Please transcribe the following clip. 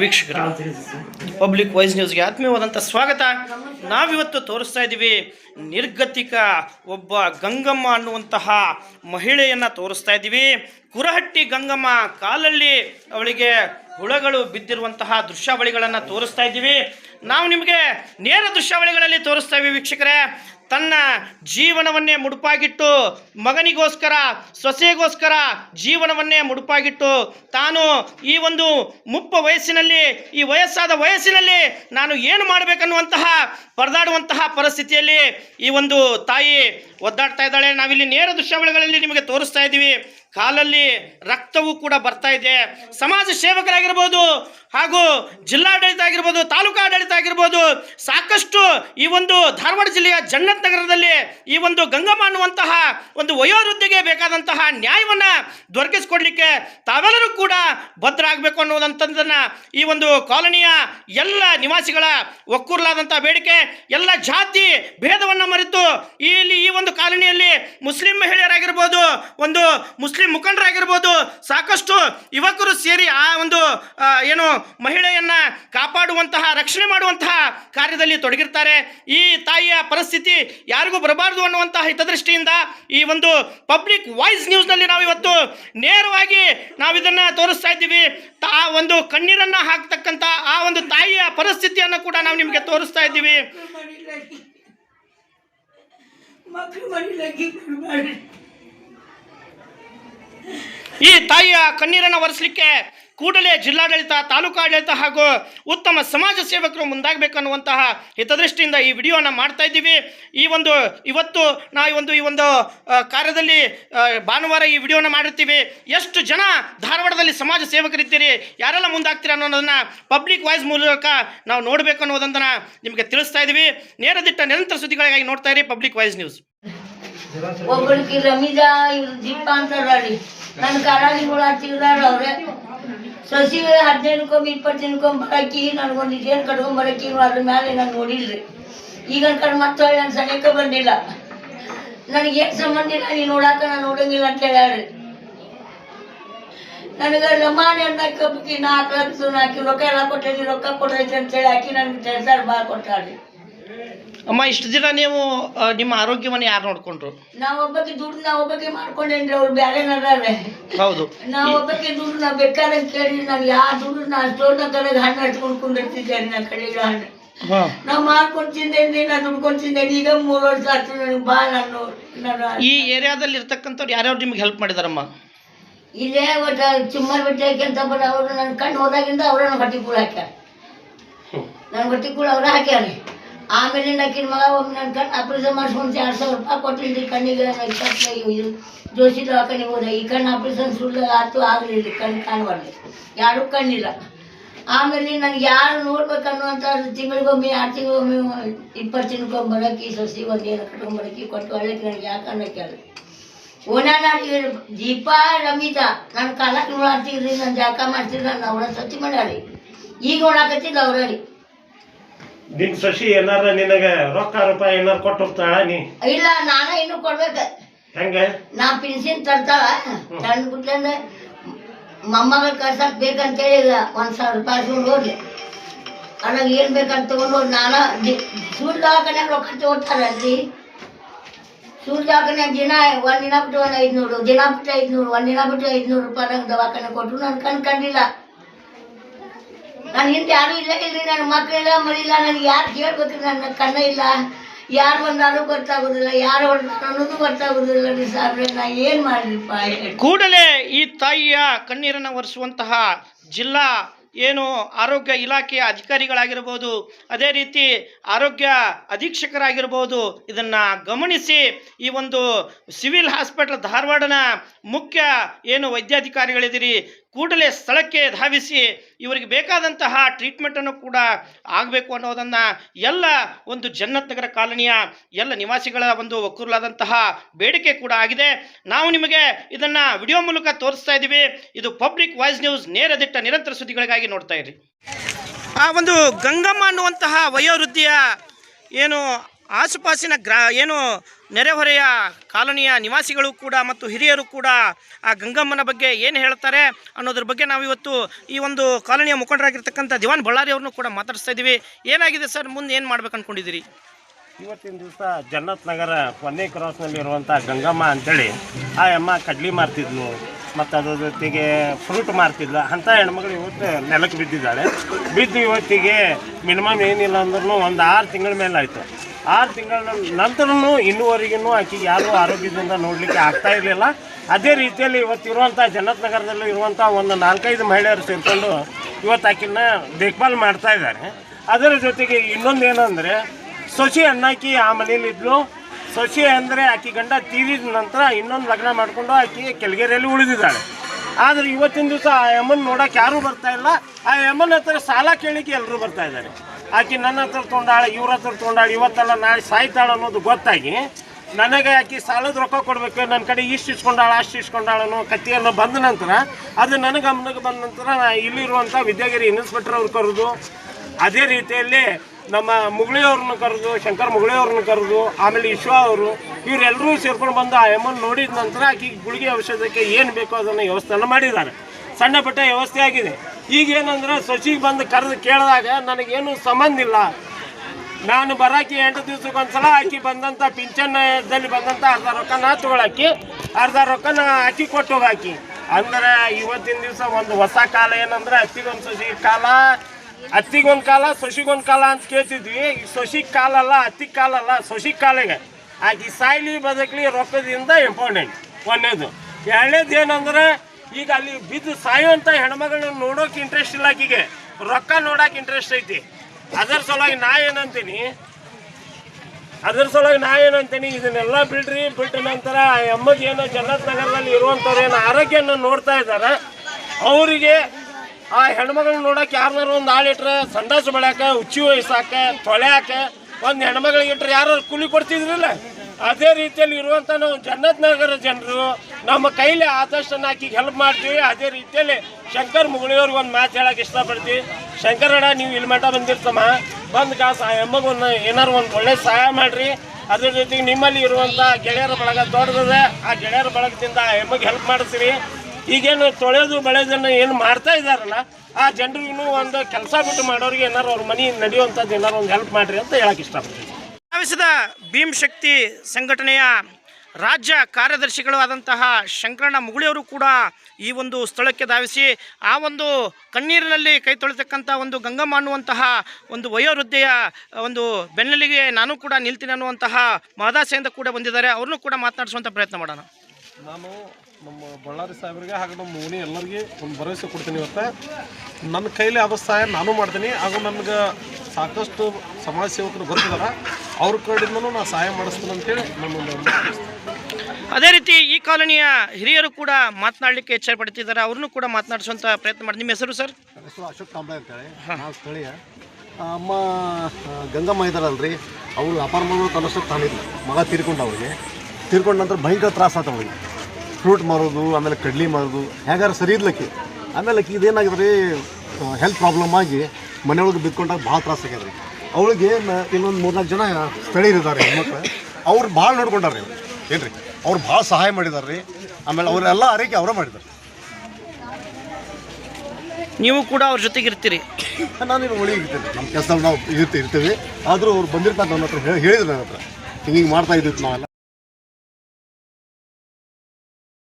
ವೀಕ್ಷಕರು public voice ನ್ಯೂಸ್ಗೆ ಆತ್ಮೀಯವಾದಂಥ ಸ್ವಾಗತ. ನಾವಿವತ್ತು ತೋರಿಸ್ತಾ ಇದ್ದೀವಿ, ನಿರ್ಗತಿಕ ಒಬ್ಬ ಗಂಗಮ್ಮ ಅನ್ನುವಂತಹ ಮಹಿಳೆಯನ್ನು ತೋರಿಸ್ತಾ ಇದ್ದೀವಿ. ಕುರಹಟ್ಟಿ ಗಂಗಮ್ಮ ಕಾಲಲ್ಲಿ ಅವಳಿಗೆ ಹುಳಗಳು ಬಿದ್ದಿರುವಂತಹ ದೃಶ್ಯಾವಳಿಗಳನ್ನು ತೋರಿಸ್ತಾ ಇದ್ದೀವಿ. ನಾವು ನಿಮಗೆ ನೇರ ದೃಶ್ಯಾವಳಿಗಳಲ್ಲಿ ತೋರಿಸ್ತಾ ಇದ್ದೀವಿ ವೀಕ್ಷಕರೇ. ತನ್ನ ಜೀವನವನ್ನೇ ಮುಡುಪಾಗಿಟ್ಟು ಮಗನಿಗೋಸ್ಕರ, ಸೊಸೆಗೋಸ್ಕರ ಜೀವನವನ್ನೇ ಮುಡುಪಾಗಿಟ್ಟು ತಾನು ಈ ಒಂದು ಮುಪ್ಪ ವಯಸ್ಸಿನಲ್ಲಿ, ಈ ವಯಸ್ಸಾದ ವಯಸ್ಸಿನಲ್ಲಿ ನಾನು ಏನು ಮಾಡಬೇಕನ್ನುವಂತಹ, ಪರದಾಡುವಂತಹ ಪರಿಸ್ಥಿತಿಯಲ್ಲಿ ಈ ಒಂದು ತಾಯಿ ಒದ್ದಾಡ್ತಾ ಇದ್ದಾಳೆ. ನಾವಿಲ್ಲಿ ನೇರ ದೃಶ್ಯಾವಳಿಗಳಲ್ಲಿ ನಿಮಗೆ ತೋರಿಸ್ತಾ ಇದ್ದೀವಿ. ಕಾಲಲ್ಲಿ ರಕ್ತವೂ ಕೂಡ ಬರ್ತಾ ಇದೆ. ಸಮಾಜ ಸೇವಕರಾಗಿರ್ಬೋದು ಹಾಗೂ ಜಿಲ್ಲಾಡಳಿತ ಆಗಿರ್ಬೋದು ತಾಲೂಕು ಆಡಳಿತ ಆಗಿರ್ಬೋದು, ಸಾಕಷ್ಟು ಈ ಒಂದು ಧಾರವಾಡ ಜಿಲ್ಲೆಯ ಜನ್ನತ್ ನಗರದಲ್ಲಿ ಈ ಒಂದು ಗಂಗಮ್ಮ ಅನ್ನುವಂತಹ ಒಂದು ವಯೋವೃದ್ಧಿಗೆ ಬೇಕಾದಂತಹ ನ್ಯಾಯವನ್ನು ದೊರಕಿಸಿಕೊಡ್ಲಿಕ್ಕೆ ತಾವೆಲ್ಲರೂ ಕೂಡ ಭದ್ರ ಆಗಬೇಕು ಅನ್ನೋದಂಥದ್ದನ್ನು ಈ ಒಂದು ಕಾಲೋನಿಯ ಎಲ್ಲ ನಿವಾಸಿಗಳ ಒಕ್ಕೂರ್ಲಾದಂಥ ಬೇಡಿಕೆ, ಎಲ್ಲ ಜಾತಿ ಭೇದವನ್ನು ಮರೆತು ಇಲ್ಲಿ ಈ ಒಂದು ಕಾಲೋನಿಯಲ್ಲಿ ಮುಸ್ಲಿಂ ಮಹಿಳೆಯರಾಗಿರ್ಬೋದು, ಒಂದು ಮುಸ್ಲಿಂ ಮುಖಂಡರಾಗಿರ್ಬೋದು, ಸಾಕಷ್ಟು ಯುವಕರು ಸೇರಿ ಆ ಒಂದು ಏನು ಮಹಿಳೆಯನ್ನ ಕಾಪಾಡುವಂತಹ, ರಕ್ಷಣೆ ಮಾಡುವಂತಹ ಕಾರ್ಯದಲ್ಲಿ ತೊಡಗಿರ್ತಾರೆ ಈ ತಾಯಿಯ ಪರಿಸ್ಥಿತಿ ಯಾರಿಗೂ ಬರಬಾರದು ಅನ್ನುವಂತಹ ಹಿತದೃಷ್ಟಿಯಿಂದ ಈ ಒಂದು ಪಬ್ಲಿಕ್ ವಾಯ್ಸ್ ನ್ಯೂಸ್ನಲ್ಲಿ ನಾವು ಇವತ್ತು ನೇರವಾಗಿ ನಾವು ಇದನ್ನು ತೋರಿಸ್ತಾ ಇದ್ದೀವಿ. ಆ ಒಂದು ಕಣ್ಣೀರನ್ನು ಹಾಕ್ತಕ್ಕಂಥ ಆ ಒಂದು ತಾಯಿಯ ಪರಿಸ್ಥಿತಿಯನ್ನು ಕೂಡ ನಾವು ನಿಮಗೆ ತೋರಿಸ್ತಾ ಇದ್ದೀವಿ. ಈ ತಾಯಿಯ ಕಣ್ಣೀರನ್ನು ಒರೆಸಲಿಕ್ಕೆ ಕೂಡಲೇ ಜಿಲ್ಲಾಡಳಿತ ತಾಲೂಕು ಆಡಳಿತ ಹಾಗೂ ಉತ್ತಮ ಸಮಾಜ ಸೇವಕರು ಮುಂದಾಗಬೇಕನ್ನುವಂತಹ ಹಿತದೃಷ್ಟಿಯಿಂದ ಈ ವಿಡಿಯೋನ ಮಾಡ್ತಾ ಇದ್ದೀವಿ. ಈ ಒಂದು, ಇವತ್ತು ನಾ ಈ ಒಂದು ಈ ಒಂದು ಕಾರ್ಯದಲ್ಲಿ ಭಾನುವಾರ ಈ ವಿಡಿಯೋನ ಮಾಡಿರ್ತೀವಿ. ಎಷ್ಟು ಜನ ಧಾರವಾಡದಲ್ಲಿ ಸಮಾಜ ಸೇವಕರಿದ್ದೀರಿ, ಯಾರೆಲ್ಲ ಮುಂದಾಗ್ತೀರಿ ಅನ್ನೋದನ್ನು ಪಬ್ಲಿಕ್ ವಾಯ್ಸ್ ಮೂಲಕ ನಾವು ನೋಡಬೇಕು ಅನ್ನೋದನ್ನು ನಿಮಗೆ ತಿಳಿಸ್ತಾ ಇದ್ದೀವಿ. ನೇರದಿಟ್ಟ ನಿರಂತರ ಸುದ್ದಿಗಳಿಗಾಗಿ ನೋಡ್ತಾ ಇರಿ ಪಬ್ಲಿಕ್ ವಾಯ್ಸ್ ನ್ಯೂಸ್ ಒಬ್ಬಳಿಗೆ ರಮಿಜಾ ಇವ್ರು ದೀಪ ಅಂತಾರಿ ನನ್ನ ಕಾಲಾಗಿ ಹುಳ ಹಚ್ಚಿದಾರ ಅವ್ರೆ. ಸಸಿ ಹದಿನೈದಕ್ಕೊಮ್ಮೆ ಇಪ್ಪತ್ತು ದಿನಕ್ಕೊಮ್ಮೆ ಬರಕಿ, ನನಗೊಂದು ಇದೇನು ಕಟ್ಕೊಂಡ್ ಬರಕಿ ಅದ್ರ ಮೇಲೆ ನಾನು ನೋಡಿಲ್ರಿ ಈಗ ಕಡೆ ಮತ್ತೆ ನನ್ನ ಸನಿಕ ಬಂದಿಲ್ಲ. ನನಗೇನು ಸಂಬಂಧ ಇಲ್ಲ, ನೀನು ನೋಡಾಕ ನಾನು ನೋಡಂಗಿಲ್ಲ ಅಂತ ಹೇಳ್ಯಾರಿ ನನಗೆ ಲಮಾಣಿ ಅನ್ನಕ್ಕೆ ಕಬ್ಬಿಗೆ ನಾಲ್ಕು ಲಕ್ಷ ಹಾಕಿ ರೊಕ್ಕ ಎಲ್ಲ ಕೊಟ್ಟೈತಿ, ರೊಕ್ಕ ಕೊಟ್ಟೈತಿ ಅಂತೇಳಿ ಹಾಕಿ ನನಗೆ ಕೆಲಸ ಭಾಳ ಕೊಟ್ಟಾರಿ ಅಮ್ಮ ಇಷ್ಟು ದಿನ ನೀವು ಆ, ನಿಮ್ಮ ಆರೋಗ್ಯವನ್ನು ಯಾರು ನೋಡ್ಕೊಂಡ್ರು? ನಾ ಒಬ್ಬಕ್ಕೆ ದುಡ್ಡು ನಾ ಒಬ್ಬಕ್ಕೆ ಮಾಡ್ಕೊಂಡೇನ್ರಿ ಅವ್ರು ಬ್ಯಾರೆ ನಗಾರೆ ಹೌದು. ನಾ ಒಬ್ಬಕ್ಕೆ ದುಡ್ಡು ನಾ ಬೇಕಾದ್ರೆ ಕೇಳಿ ನಾನು ಯಾವ ದುಡ್ಡು ನಾ ಅಷ್ಟೊಂದು ಕಡೆಗೆ ಹಣ್ಣು ಹಚ್ಕೊಂಡು ಕುಂದಿರ್ತಿದ್ದೆ ನಾ ಕಡೆಗೆ ಹಣ್ಣು. ನಾವು ನಾ ಮಾಡ್ಕೊಂಡು ತಿಂದೇನ್ರಿ ನಾ ದುಡ್ಕೊಂಡು ತಿಂದೇನಿ ಈಗ ಮೂರು ವರ್ಷ ಆಯ್ತು ನನಗೆ ಬಾ ನಾನು ನಾನು ಈ ಏರಿಯಾದಲ್ಲಿ ಇರ್ತಕ್ಕಂಥವ್ರು ಯಾರ್ಯಾರು ನಿಮ್ಗೆ ಹೆಲ್ಪ್ ಮಾಡಿದಾರಮ್ಮ? ಇಲ್ಲೇ ಒಟ್ಟ ಚುಮ್ಮರ್ ಬಿಟ್ಟು ಅಂತ ಬರ ಅವರು ನನ್ನ ಕಣ್ಣು ಹೋದಾಗಿಂದ ಅವ್ರನ್ನ ಹೊಟ್ಟೆ ಕೂಡ ಹಾಕ್ಯಾರ. ನನ್ನ ಹೊಟ್ಟೆ ಕೂಡ ಅವ್ರ ಹಾಕ್ಯಾರ. ಆಮೇಲೆ ನಕ್ಕಿನ ಮಗ ಒಮ್ಮೆ ನನ್ನ ಕಣ್ಣು ಆಪ್ರೇಷನ್ ಮಾಡಿಸ್ಕೊಂಡು ಎರಡು ಸಾವಿರ ರೂಪಾಯಿ ಕೊಟ್ಟಿದ್ರಿ ಕಣ್ಣಿಗೆ ಇದು ಜೋಶಿ ದವಾಖಾನೆಗೆ ಹೋದೆ. ಈ ಕಣ್ಣು ಆಪ್ರೇಷನ್ ಸುಳ್ಳು ಆಯ್ತು ಆಗಲಿಲ್ಲ ಕಣ್ಣು ಕಾಣಬಾರ್ದು. ಯಾರೂ ಕಣ್ಣಿಲ್ಲ. ಆಮೇಲೆ ನನಗೆ ಯಾರು ನೋಡ್ಬೇಕನ್ನುವಂಥ ತಿಂಗಳಿಗೊಮ್ಮೆ, ಆರು ತಿಂಗಳಿಗೊಮ್ಮೆ ಇಪ್ಪತ್ತು ದಿನಕ್ಕೊಮ್ಮೆ ಬರೋಕೆ ಸಸಿ ಒಂದು ಏನು ಕಟ್ಕೊಂಬರಕ್ಕೆ ಕೊಟ್ಟು ಒಳ್ಳೆಗೆ ನನಗೆ ಯಾಕೆ ಅನ್ನೋಕೆ ಹೇಳಿ ಓನಾನ ದೀಪಾ, ರಮಿತಾ ನನ್ನ ಕಾಲಕ್ಕೆ ನೋಡಾಡ್ತಿದ್ರಿ ನಾನು ಜಾಕ ಮಾಡ್ತೀರಿ ನಾನು ಅವಳ ಸತಿ ಮಾಡ್ಯಾರಿ ಈಗ ನೋಡಾಕತ್ತಿದ್ದ ಅವ್ರಿ ನಿನ್ ಸಸಿ ಏನಾರ ನಿನಗ ರೊಕ್ಕ ರೂಪಾಯಿ ಏನಾರ ಕೊಟ್ಟು ಹೋಗ್ತಾಳ ನೀ? ಇಲ್ಲ ನಾನೇ ಇನ್ನು ಕೊಡ್ಬೇಕು. ಹೆಂಗ? ನಾ ಪಿನ್ಸಿನ್ ತರ್ತಾಳ. ತಂದು ಬಿಟ್ಲಂದ್ರೆ ಮೊಮ್ಮಗ ಕಳ್ಸಕ್ ಬೇಕಂತೇಳಿ ಒಂದು ಸಾವಿರ ರೂಪಾಯಿ ಸುಳ್ಳು ಹೋಗ್ಲಿ ಅದ್ರಾಗ ಏನ್ ಬೇಕಂತ ತಗೊಂಡು ಹೋಗಿ ನಾನು ಸುಳ್ಳು ಹಾಕನೆ ರೊಕ್ಕ ತಗೋತಾರಲ್ರಿ ಸುಳ್ಳು ಹಾಕನೆ ದಿನ ಒಂದು ದಿನ ಬಿಟ್ಟು ಒಂದ್ ಐದ್ನೂರು ದಿನ ಬಿಟ್ಟು ಐದ್ನೂರು ಒಂದು ದಿನ ಬಿಟ್ಟು ಐದ್ನೂರು ರೂಪಾಯಿ ನಂಗೆ ದವಾಖಾನೆ ಕೊಟ್ಟರು ನಾನು ಕಣ್ ಕಂಡಿಲ್ಲ. ನಾನು ಹಿಂದೆ ಯಾರು ಇಲ್ಲ ಇಲ್ರಿ ನನ್ನ ಮಕ್ಕಳಿಲ್ಲ ಮರಿಲ್ಲ ನನಗೆ ಯಾರು ಕೇಳ್ಬೇಕು ನನ್ನ ಕಣ್ಣ ಇಲ್ಲ. ಯಾರು ಬಂದಾರು ಗೊತ್ತಾಗೋದಿಲ್ಲ, ಯಾರು ಹೊಡೆದಾರು ಅನ್ನೋದು ಗೊತ್ತಾಗೋದಿಲ್ಲ ರೀ ನಾ ಏನು ಮಾಡ್ರಿಪ್ಪ ಕೂಡಲೇ ಈ ತಾಯಿಯ ಕಣ್ಣೀರನ್ನು ಒರೆಸುವಂತಹ ಜಿಲ್ಲಾ ಏನು ಆರೋಗ್ಯ ಇಲಾಖೆಯ ಅಧಿಕಾರಿಗಳಾಗಿರ್ಬೋದು, ಅದೇ ರೀತಿ ಆರೋಗ್ಯ ಅಧೀಕ್ಷಕರಾಗಿರ್ಬೋದು, ಇದನ್ನು ಗಮನಿಸಿ ಈ ಒಂದು ಸಿವಿಲ್ ಹಾಸ್ಪಿಟಲ್ ಧಾರವಾಡನ ಮುಖ್ಯ ಏನು ವೈದ್ಯಾಧಿಕಾರಿಗಳಿದ್ದೀರಿ, ಕೂಡಲೇ ಸ್ಥಳಕ್ಕೆ ಧಾವಿಸಿ ಇವರಿಗೆ ಬೇಕಾದಂತಹ ಟ್ರೀಟ್ಮೆಂಟನ್ನು ಕೂಡ ಆಗಬೇಕು ಅನ್ನೋದನ್ನು ಎಲ್ಲ ಒಂದು ಜನ್ನತ್ ನಗರ ಕಾಲನಿಯ ಎಲ್ಲ ನಿವಾಸಿಗಳ ಒಂದು ಒಕ್ಕೂರ್ಲಾದಂತಹ ಬೇಡಿಕೆ ಕೂಡ ಆಗಿದೆ. ನಾವು ನಿಮಗೆ ಇದನ್ನು ವಿಡಿಯೋ ಮೂಲಕ ತೋರಿಸ್ತಾ ಇದ್ದೀವಿ ಇದು ಪಬ್ಲಿಕ್ ವಾಯ್ಸ್ ನ್ಯೂಸ್ ನೇರದಿಟ್ಟ ನಿರಂತರ ಸುದ್ದಿಗಳಿಗಾಗಿ ನೋಡ್ತಾ ಇರಿ. ಆ ಒಂದು ಗಂಗಮ್ಮ ಅನ್ನುವಂತಹ ವಯೋವೃದ್ಧಿಯ ಏನು ಆಸುಪಾಸಿನ ಗ್ರಾ ಏನು ನೆರೆಹೊರೆಯ ಕಾಲೋನಿಯ ನಿವಾಸಿಗಳು ಕೂಡ ಮತ್ತು ಹಿರಿಯರು ಕೂಡ ಆ ಗಂಗಮ್ಮನ ಬಗ್ಗೆ ಏನು ಹೇಳ್ತಾರೆ ಅನ್ನೋದ್ರ ಬಗ್ಗೆ ನಾವು ಇವತ್ತು ಈ ಒಂದು ಕಾಲೋನಿಯ ಮುಖಂಡರಾಗಿರ್ತಕ್ಕಂಥ ದಿವಾನ್ ಬಳ್ಳಾರಿ ಅವ್ರನ್ನೂ ಕೂಡ ಮಾತಾಡಿಸ್ತಾ ಇದ್ದೀವಿ. ಏನಾಗಿದೆ ಸರ್? ಮುಂದೆ ಏನು ಮಾಡ್ಬೇಕು ಅಂದ್ಕೊಂಡಿದ್ದೀರಿ ಇವತ್ತಿನ ದಿವಸ ಜನ್ನತ್ ನಗರ ಒಂದೇ ಕ್ರಾಸ್ನಲ್ಲಿ ಇರುವಂಥ ಗಂಗಮ್ಮ ಅಂತೇಳಿ ಆ ಅಮ್ಮ ಕಡ್ಲಿ ಮಾರ್ತಿದ್ಲು. ಮತ್ತು ಅದ್ರ ಜೊತೆಗೆ ಫ್ರೂಟ್ ಮಾರ್ತಿದ್ಲು. ಅಂಥ ಹೆಣ್ಮಗಳು ಇವತ್ತು ನೆಲಕ್ಕೆ ಬಿದ್ದಿದ್ದಾಳೆ. ಬಿದ್ದು ಇವತ್ತಿಗೆ ಮಿನಿಮಮ್ ಏನಿಲ್ಲ ಅಂದ್ರೂ ಒಂದು ಆರು ತಿಂಗಳ ಮೇಲೆ ಆಯಿತು. ಆರು ತಿಂಗಳ ನಂತರನೂ ಇನ್ನೂವರೆಗೂ ಆಕೆಗೆ ಯಾರೂ ಆರೋಗ್ಯದಿಂದ ನೋಡಲಿಕ್ಕೆ ಆಗ್ತಾ ಇರಲಿಲ್ಲ. ಅದೇ ರೀತಿಯಲ್ಲಿ ಇವತ್ತಿರುವಂಥ ಜನತ್ ನಗರದಲ್ಲಿ ಇರುವಂಥ ಒಂದು ನಾಲ್ಕೈದು ಮಹಿಳೆಯರು ಸೇರಿಕೊಂಡು ಇವತ್ತು ಆಕಿನ ದೇಖ್ಭಾಲ್ ಮಾಡ್ತಾ ಇದ್ದಾರೆ. ಅದರ ಜೊತೆಗೆ ಇನ್ನೊಂದು ಏನಂದರೆ ಸೊಸಿ ಅನ್ನಾಕಿ ಆ ಮನೇಲಿ ಇದ್ಲು ಸೊಸಿ ಅಂದರೆ ಆಕೆ ಗಂಡ ತೀರಿದ ನಂತರ ಇನ್ನೊಂದು ಲಗ್ನ ಮಾಡಿಕೊಂಡು ಆಕೆ ಕೆಳಗೆರೆಯಲ್ಲಿ ಉಳಿದಿದ್ದಾಳೆ. ಆದರೆ ಇವತ್ತಿನ ದಿವಸ ಆ ಯಮ್ಮನ ನೋಡಕ್ಕೆ ಯಾರೂ ಬರ್ತಾ ಇಲ್ಲ. ಆ ಯಮ್ಮನ ಹತ್ರ ಸಾಲ ಕೇಳಿಕೆ ಎಲ್ಲರೂ ಬರ್ತಾ ಇದ್ದಾರೆ. ಆಕೆ ನನ್ನ ಹತ್ರ ತೊಗೊಂಡಾಳೆ, ಇವ್ರ ಹತ್ರ ತೊಗೊಂಡಾಳೆ, ಇವತ್ತಲ್ಲ ನಾಳೆ ಸಾಯ್ತಾಳೆ ಅನ್ನೋದು ಗೊತ್ತಾಗಿ ನನಗೆ ಆಕೆ ಸಾಲದ ರೊಕ್ಕ ಕೊಡಬೇಕು ನನ್ನ ಕಡೆ ಇಷ್ಟು ಇಸ್ಕೊಂಡಾಳ, ಅಷ್ಟು ಇಸ್ಕೊಂಡಾಳ ಅನ್ನೋ ಕಥೆಯನ್ನು ಬಂದ ನಂತರ, ಅದು ನನಗೆ ಗಮನಕ್ಕೆ ಬಂದ ನಂತರ ಇಲ್ಲಿರುವಂಥ ವಿದ್ಯಾಗಿರಿ ಇನ್ಸ್ಪೆಕ್ಟರ್ ಅವ್ರು ಕರೆದು, ಅದೇ ರೀತಿಯಲ್ಲಿ ನಮ್ಮ ಮುಗಳಿಯವ್ರನ್ನ ಕರೆದು, ಶಂಕರ್ ಮುಗಳಿಯವ್ರನ್ನ ಕರೆದು, ಆಮೇಲೆ ವಿಶ್ವ ಅವರು ಇವರೆಲ್ಲರೂ ಸೇರ್ಕೊಂಡು ಬಂದು ಆ ಎಮ್ಮನ್ನು ನೋಡಿದ ನಂತರ ಆಕೆ ಗುಳಿಗೆ ಔಷಧಕ್ಕೆ ಏನು ಬೇಕೋ ಅದನ್ನು ವ್ಯವಸ್ಥೆಯನ್ನು ಮಾಡಿದ್ದಾರೆ. ಸಣ್ಣ ಪುಟ್ಟ ವ್ಯವಸ್ಥೆ ಆಗಿದೆ. ಈಗ ಏನಂದ್ರೆ ಸೊಸಿಗೆ ಬಂದು ಕರೆದು ಕೇಳಿದಾಗ ನನಗೇನು ಸಂಬಂಧ ಇಲ್ಲ. ನಾನು ಬರೋಕೆ ಎಂಟು ಒಂದ್ಸಲ ಆಕಿ ಬಂದಂಥ ಪಿಂಚನ್ದಲ್ಲಿ ಬಂದಂಥ ಅರ್ಧ ರೊಕ್ಕನ ತಗೊಳಕಿ ಅರ್ಧ ರೊಕ್ಕನ ಹಾಕಿ ಕೊಟ್ಟು ಹೋಗಾಕಿ. ಅಂದ್ರೆ ಇವತ್ತಿನ ದಿವಸ ಒಂದು ಹೊಸ ಕಾಲ ಏನಂದ್ರೆ ಅತ್ತಿಗೊಂದು ಸೊಸಿ ಕಾಲ ಅತ್ತಿಗೊಂದು ಕಾಲ ಸೊಸಿಗೊಂದು ಕಾಲ ಅಂತ ಕೇಳ್ತಿದ್ವಿ. ಈ ಸೊಸಿ ಕಾಲಲ್ಲ ಕಾಲಲ್ಲ ಕಾಲ ಅಲ್ಲ ಸೊಸಿ ಕಾಲಿಗೆ ಆಕಿ ಸಾಯ್ಲಿ ಬದುಕಲಿ ರೊಕ್ಕದಿಂದ ಇಂಪಾರ್ಟೆಂಟ್ ಒಂದೇದು ಎರಡನೇದು ಏನಂದ್ರೆ, ಈಗ ಅಲ್ಲಿ ಬಿದ್ದು ಸಾಯುವಂಥ ಹೆಣ್ಮಗಳನ್ನ ನೋಡೋಕೆ ಇಂಟ್ರೆಸ್ಟ್ ಇಲ್ಲ ಆಕಿಗೆ. ರೊಕ್ಕ ನೋಡೋಕೆ ಇಂಟ್ರೆಸ್ಟ್ ಐತಿ. ಅದರ ಸಲುವಾಗಿ ನಾ ಏನಂತೀನಿ, ಅದ್ರ ಸಲುವಾಗಿ ನಾ ಏನಂತೀನಿ, ಇದನ್ನೆಲ್ಲ ಬಿಡ್ರಿ. ಬಿಟ್ಟ ನಂತರ ಆ ಅಮ್ಮಗೆ ಏನೋ ನಗರದಲ್ಲಿ ಇರುವಂಥವ್ರು ಏನು ಆರೋಗ್ಯನ ನೋಡ್ತಾ ಇದ್ದಾರೆ ಅವರಿಗೆ ಆ ಹೆಣ್ಮಗಳನ್ನ ನೋಡಕ್ಕೆ ಯಾರ್ದಾರು ಒಂದು ಆಳಿಟ್ರೆ ಸಂಡಾಸು ಬೆಳ್ಯಾಕ, ಉಚ್ಚಿ ವಹಿಸಾಕ ತೊಳ್ಯಾಕ ಒಂದು ಹೆಣ್ಮಗಳಿಗೆ ಇಟ್ರೆ ಯಾರು ಕೂಲಿ ಕೊಡ್ತಿದ್ರಲ್ಲ? ಅದೇ ರೀತಿಯಲ್ಲಿ ಇರುವಂಥ ನಾವು ಜನ್ನತ್ ನಗರ ಜನರು, ನಮ್ಮ ಕೈಲಿ ಆದಷ್ಟು ಆಕಿಗೆ ಹೆಲ್ಪ್ ಮಾಡ್ತೀವಿ. ಅದೇ ರೀತಿಯಲ್ಲಿ ಶಂಕರ್ ಮುಗಳಿಯವ್ರಿಗೆ ಒಂದು ಮಾತು ಹೇಳಕ್ಕೆ ಇಷ್ಟಪಡ್ತೀವಿ. ಶಂಕರಣ್ಣ ನೀವು ಇಲ್ಲಿ ಮಠ ಬಂದಿರ್ತಮ್ಮ ಬಂದು ಕಾಸು ಆ ಎಮ್ಮಗೊಂದು ಏನಾರು ಒಂದು ಒಳ್ಳೆ ಸಹಾಯ ಮಾಡಿರಿ. ಅದ್ರ ಜೊತೆಗೆ ನಿಮ್ಮಲ್ಲಿ ಇರುವಂಥ ಗೆಳೆಯರ ಬಳಗ ದೊಡ್ಡದ ಆ ಗೆಳೆಯರ ಬಳಗದಿಂದ ಆ ಹೆಮ್ಮಗೆ ಹೆಲ್ಪ್ ಮಾಡಿಸ್ರಿ. ಈಗೇನು ತೊಳೆದು ಬಳೆದನ್ನ ಏನು ಮಾಡ್ತಾ ಇದ್ದಾರಲ್ಲ ಆ ಜನರಿಗೂ ಒಂದು ಕೆಲಸ ಬಿಟ್ಟು ಮಾಡೋರಿಗೆ ಏನಾರು ಅವ್ರ ಮನೆ ನಡೆಯುವಂಥದ್ದು ಏನಾರು ಒಂದು ಹೆಲ್ಪ್ ಮಾಡ್ರಿ ಅಂತ ಹೇಳಕ್ಕೆ ಇಷ್ಟಪಡ್ತೀನಿ. ಭಾವಿಸಿದ ಭೀಮ್ ಶಕ್ತಿ ಸಂಘಟನೆಯ ರಾಜ್ಯ ಕಾರ್ಯದರ್ಶಿಗಳು ಆದಂತಹ ಶಂಕರಣ್ಣ ಮುಗುಳಿಯವರು ಕೂಡ ಈ ಒಂದು ಸ್ಥಳಕ್ಕೆ ಧಾವಿಸಿ, ಆ ಒಂದು ಕಣ್ಣೀರಿನಲ್ಲಿ ಕೈ ತೊಳಿತಕ್ಕಂಥ ಒಂದು ಗಂಗಮ್ಮ ಅನ್ನುವಂತಹ ಒಂದು ವಯೋವೃದ್ಧೆಯ ಒಂದು ಬೆನ್ನೆಲಿಗೆ ನಾನು ಕೂಡ ನಿಲ್ತೀನಿ ಅನ್ನುವಂತಹ ಮಹದಾಸೆಯಿಂದ ಕೂಡ ಬಂದಿದ್ದಾರೆ. ಅವ್ರನ್ನೂ ಕೂಡ ಮಾತನಾಡಿಸುವಂಥ ಪ್ರಯತ್ನ ಮಾಡೋಣ. ನಾನು ನಮ್ಮ ಬಳ್ಳಾರಿ ಸಾಹೇಬರಿಗೆ ಹಾಗೂ ನಮ್ಮ ಓಣಿ ಎಲ್ಲರಿಗೆ ಒಂದು ಭರವಸೆ ಕೊಡ್ತೀನಿ ಇವತ್ತು. ನನ್ನ ಕೈಲಿ ಆದ ಸಹಾಯ ನಾನು ಮಾಡ್ತೀನಿ. ಹಾಗೂ ನನಗೆ ಸಾಕಷ್ಟು ಸಮಾಜ ಸೇವಕರು ಬರ್ತಿದ್ದಾರೆ ಅವ್ರ ಕಡೆಯಿಂದನೂ ನಾನು ಸಹಾಯ ಮಾಡಿಸ್ತೀನಿ ಅಂತೇಳಿ ನಮ್ಮೊಂದು ಅದೇ ರೀತಿ ಈ ಕಾಲೋನಿಯ ಹಿರಿಯರು ಕೂಡ ಮಾತನಾಡಲಿಕ್ಕೆ ಇಚ್ಛೆಪಡ್ತಿದ್ದಾರೆ. ಅವ್ರನ್ನೂ ಕೂಡ ಮಾತನಾಡಿಸುವಂಥ ಪ್ರಯತ್ನ ಮಾಡಿ. ನಿಮ್ಮ ಹೆಸರು ಸರ್? ಹೆಸರು ಅಶೋಕ್ ಕಾಂಬ್ಳೆ ಅಂತೇಳಿ. ನಾವು ಸ್ಥಳೀಯ. ಅಮ್ಮ ಗಂಗಮ್ಮ ಇದ್ದಾರಲ್ರಿ. ಅವರು ವ್ಯಾಪಾರ ಮಾಡೋದು ತನ್ನಷ್ಟು ತಾನಿದ್ರು ಮಗ ತೀರ್ಕೊಂಡು ಅವ್ರಿಗೆ ತೀರ್ಕೊಂಡ ನಂತರ ಭಯಂಕರ ತ್ರಾಸ ಆತ ಅವ್ರಿಗೆ. ಫ್ರೂಟ್ ಮಾರೋದು ಆಮೇಲೆ ಕಡ್ಲಿ ಮಾರೋದು ಹೇಗಾರ ಸರಿ ಇದ್ಲಕ್ಕಿ? ಆಮೇಲೆ ಇದೇನಾಗಿದೆ ರೀ ಹೆಲ್ತ್ ಪ್ರಾಬ್ಲಮ್ ಆಗಿ ಮನೆಯೊಳಗೆ ಬಿದ್ಕೊಂಡಾಗ ಭಾಳ ತ್ರಾಸ ಆಗ್ಯದ ರೀ ಅವಳಿಗೆ ಇನ್ನೊಂದು ಮೂರ್ನಾಲ್ಕು ಜನ ಸ್ಥಳೀಯರಿದ್ದಾರೆ ಹೆಣ್ಮಕ್ಳು. ಅವ್ರು ಭಾಳ ನೋಡ್ಕೊಂಡಾರ್ರಿ ಏನು ರೀ ಅವ್ರು ಭಾಳ ಸಹಾಯ ಮಾಡಿದಾರೆ ರೀ ಆಮೇಲೆ ಅವರೆಲ್ಲ ಆರೈಕೆ ಅವರೇ ಮಾಡಿದ್ದಾರೆ ನೀವು ಕೂಡ ಅವ್ರ ಜೊತೆಗೆ ಇರ್ತೀರಿ. ನಾನು ಒಳಗೆ ಇರ್ತೀನಿ. ನಮ್ಮ ಕೆಲಸದಲ್ಲಿ ನಾವು ಇರ್ತೀವಿ ಇರ್ತೀವಿ. ಆದರೂ ಅವ್ರು ಬಂದಿರ್ತಾರೆ ನನ್ನ ಹತ್ರ ಹೇಳಿ- ಹೇಳಿದ್ರು ನನ್ನ ಹತ್ರ. ಹಿಂಗೆ ಹಿಂಗೆ ಮಾಡ್ತಾ ಇದ್ದಿತ್ತು ನಾವೆಲ್ಲ.